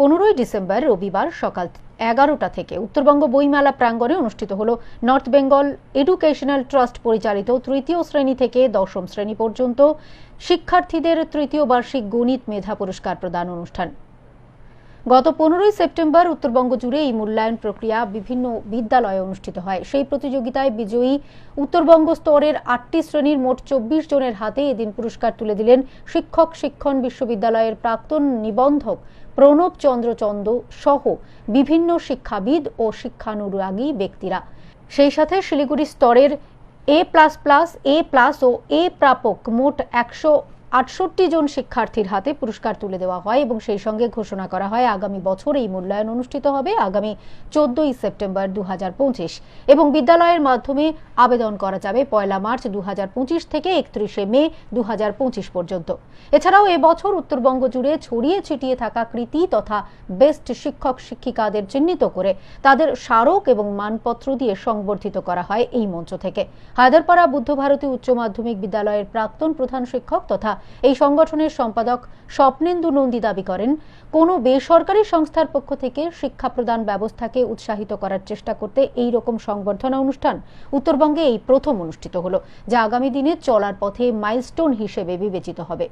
পনেরোই ডিসেম্বর রবিবার সকাল এগারোটা থেকে উত্তরবঙ্গ বইমেলা প্রাঙ্গণে অনুষ্ঠিত হল নর্থ বেঙ্গল এডুকেশনাল ট্রাস্ট পরিচালিত তৃতীয় শ্রেণি থেকে দশম শ্রেণি পর্যন্ত শিক্ষার্থীদের তৃতীয় বার্ষিক গণিত মেধা পুরস্কার প্রদান অনুষ্ঠান। গত পনেরোই সেপ্টেম্বর উত্তরবঙ্গ জুড়ে এই মূল্যায়ন প্রক্রিয়া বিভিন্ন বিদ্যালয়ে অনুষ্ঠিত হয়। সেই প্রতিযোগিতায় বিজয়ী উত্তরবঙ্গ স্তরের আটটি শ্রেণির মোট চব্বিশ জনের হাতে এদিন পুরস্কার তুলে দিলেন শিক্ষক, শিক্ষণ বিশ্ববিদ্যালয়ের প্রাক্তন নিবন্ধক প্রণব চন্দ্র চন্দ সহ বিভিন্ন শিক্ষাবিদ ও শিক্ষানুরাগী ব্যক্তিরা। সেই সাথে শিলিগুড়ি স্তরের A plus plus, A plus O A প্রাপক মোট একশো আটষট্টি জন শিক্ষার্থীর হাতে পুরস্কার তুলে দেওয়া হয় এবং সেই সঙ্গে ঘোষণা করা হয় আগামী বছর এই মূল্যায়ন অনুষ্ঠিত হবে, আগামী চোদ্দই সেপ্টেম্বর দুহাজার পঁচিশ। এবং বিদ্যালয়ের মাধ্যমে আবেদন করা যাবে পয়লা মার্চ দু হাজার পঁচিশ থেকে একত্রিশে মে দু পর্যন্ত। এছাড়াও এবছর উত্তরবঙ্গ জুড়ে ছড়িয়ে ছিটিয়ে থাকা কৃতি তথা বেস্ট শিক্ষক শিক্ষিকাদের চিহ্নিত করে তাদের স্মারক এবং মানপত্র দিয়ে সংবর্ধিত করা হয় এই মঞ্চ থেকে। হায়দরপাড়া বুদ্ধভারতী উচ্চ মাধ্যমিক বিদ্যালয়ের প্রাক্তন প্রধান শিক্ষক তথা এই সংগঠনের সম্পাদক স্বপ্নেন্দু নন্দী দাবি করেন, কোনো বেসরকারি সংস্থার পক্ষ থেকে শিক্ষা প্রদান ব্যবস্থাকে উৎসাহিত করার চেষ্টা করতে এই রকম সংবর্ধনা অনুষ্ঠান উত্তরবঙ্গে এই প্রথম অনুষ্ঠিত হলো, যা আগামী দিনে চলার পথে মাইলস্টোন হিসেবে বিবেচিত হবে।